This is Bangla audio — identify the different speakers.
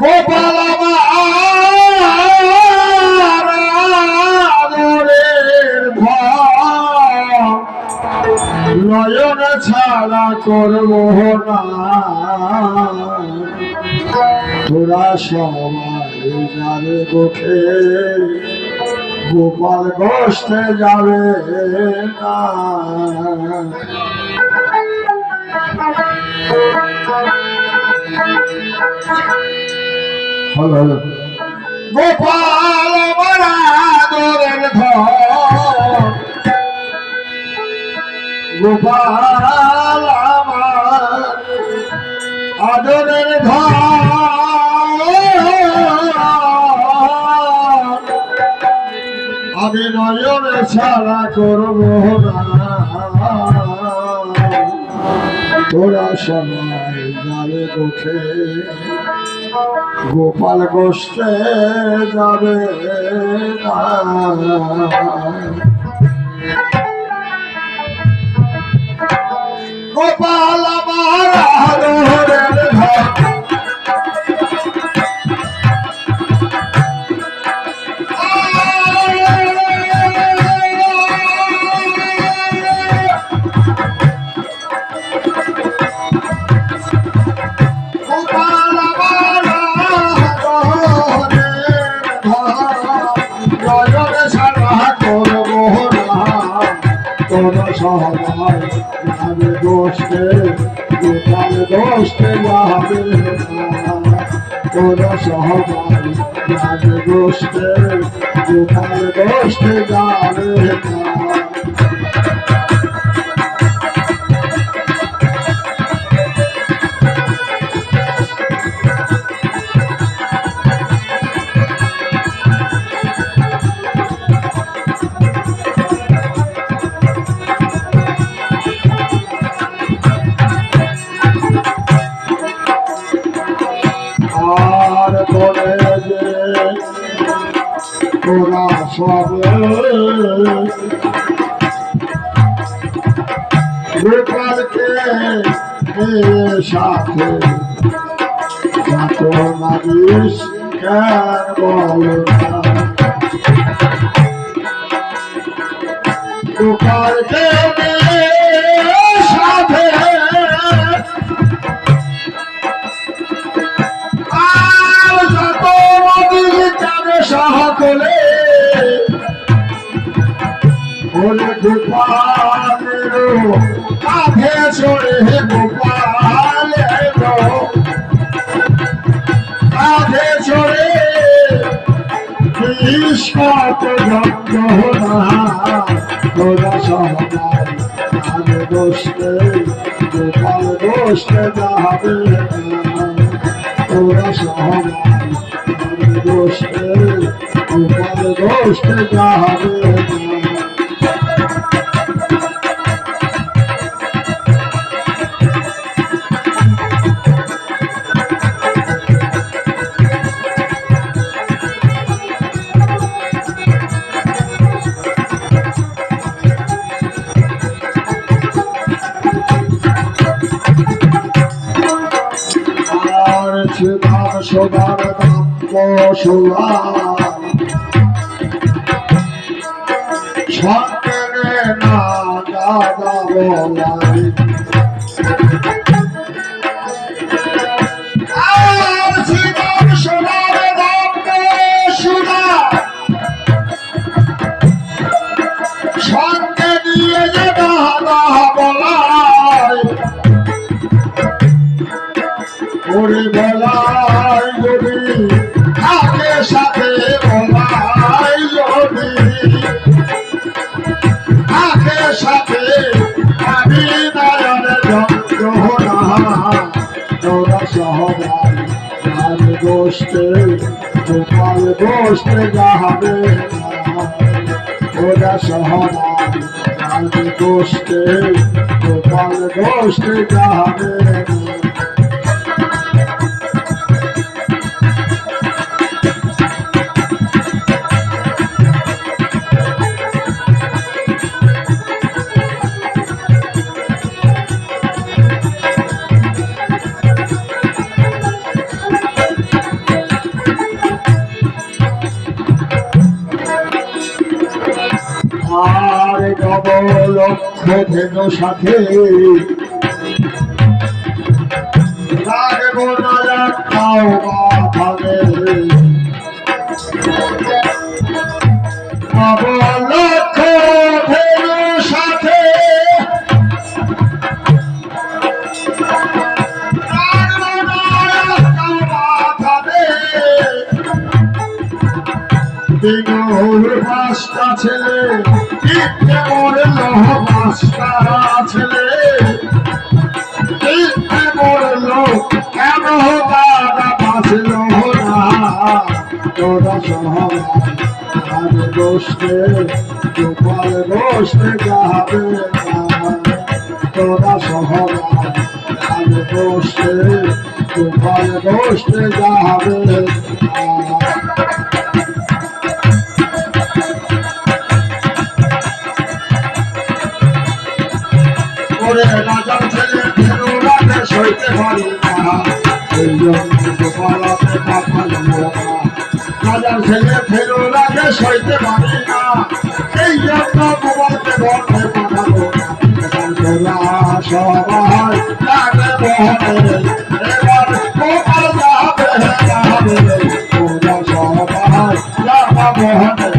Speaker 1: গোপাল নয়ন ছাড়া করব না। তোরা সবাই গোখে গোপাল গোষ্ঠে যাবে গোপাল ধন গোপাল ছাড়া করব তোরা সবাই যাবে গোপাল গোষ্ঠে যাবে গোপাল আমার তোরা সবাই যাবে গোষ্ঠে গোপাল গোষ্ঠে যাবে না তোরা সবাই যাবে গোষ্ঠে গোপাল গোষ্ঠে যাবে করে যে তোরা সবে গোপালকে সাথে সকলে ওরে গোপালের কাঁধে চড়ে গোপালের কাঁধে চড়ে বিষ কত যন্ত্রণা তোরা বসতে, গোপাল বসতে যাবে না। তোরা আগে বসতে গোপাল বসতে যাবে না আর সুধার সোধার সঙ্গে না দাদা বলাই আর সুধার সোধার দাম সোলা সঙ্গে নিয়ে যে দাদা বলাই, ওরে সাথে তোরা সহবাই গান গোষ্ঠে গোপাল গোষ্ঠে যাবে ওরা সহবাই গান গোষ্ঠে গোপাল গোষ্ঠে যাবে সাথে। দিনুর পাঁচটা ছেলে ইচ্ছে মরল পাঁচটা ছেলে। ইচ্ছে মরল কেন দাদা বাঁচল না তোরা সহজ আর গোষ্ঠে গোপাল গোষ্ঠে যাবে তোরা সহজ আর গোষ্ঠে গোপাল গোষ্ঠে যাবে না রাজার ছেলে ফেরো সইতে পারি না রাজার ছেলে ফেরো সইতে পারি না এই জন্য গোপালকে বন্ধে পাঠাবো সবাই লাগে বহনে এবার গোপাল যাবে যাবে সবাই যাবা বহনে